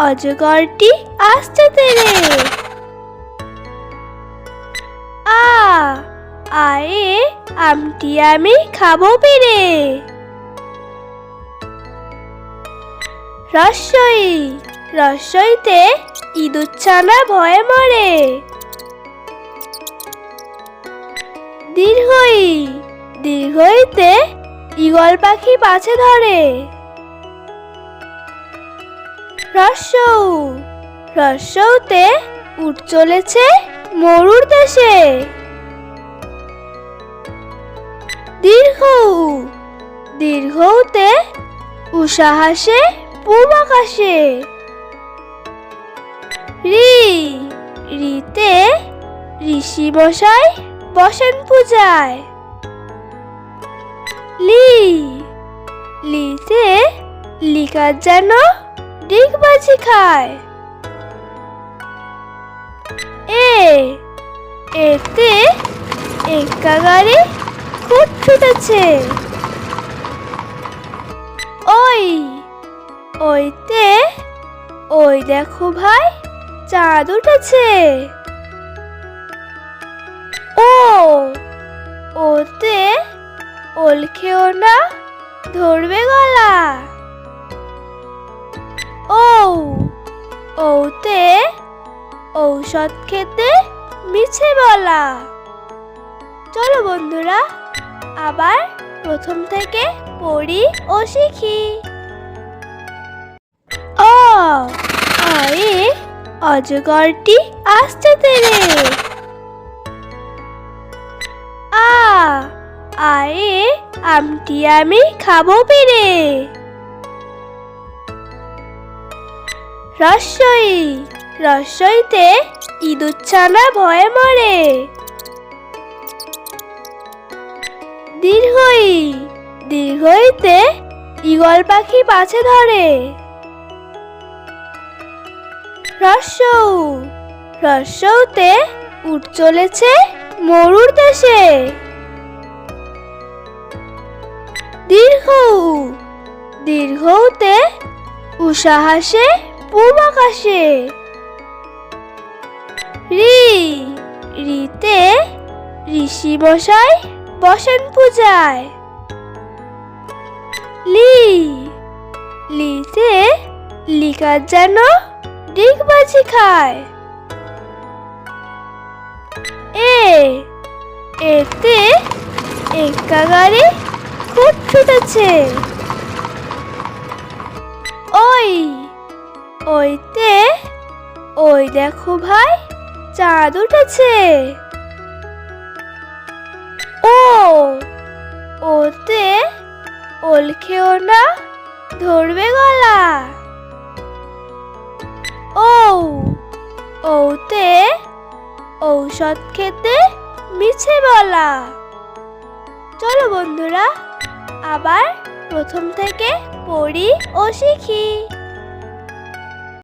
অজগরটি আসছে তেরে। আ, আয়ে আমটি আমি খাব পেরে। রসই, রসইতে ইঁদুচ্ছানা ভয়ে মরে। দীর্ঘই, দীর্ঘইতে ঈগল পাখি পাছে ধরে। রস্যৌ রস্যৌতে উঠ চলেছে মরুর দেশে। দীর্ঘ, দীর্ঘতে উষা হাসে পূর্ব আকাশে। রি, রিতে ঋষি মশাই বসেন পূজায়। লি, লিতে লিকার যেন ডিগবাজি খায় এ, এতে একা গাড়ি খুব ছুটেছে। ওই, ওইতে, ওই দেখো ভাই, চাঁদ উঠেছে। ও, ওতে ওল খেও না, ধরবে গলা। ওতে ঔষধ খেতে মিছে বলা। চলো বন্ধুরা, আবার প্রথম থেকে পড়ি ও শিখি। অ অজগরটি আসছে তেরে। আ আয়ে আমটি আমি খাব পেরে। রসই, রসইতে ইঁদুচ্ছানা ভয়ে মরে। দীর্ঘই, দীর্ঘইতে ঈগল পাখি পাছে ধরে। রস্যৌ রস্যৌতে উঠ চলেছে মরুর দেশে। দীর্ঘ দীর্ঘতে উষা পূর্ব আকাশে। রি, রিতে ঋষি মশাই বসেন পূজায়। লি, লিতে লিকার যেন ডিগবাজি খায়। এ, এতে একা গাড়ি খুব ছুটেছে। ওইতে, ওই দেখো ভাই, চাঁদ উঠেছে। ও, ওতে ওল খেও না, ধরবে গলা। ও, ওতে ঔষধ খেতে মিছে বলা। চলো বন্ধুরা, আবার প্রথম থেকে পড়ি ও শিখি।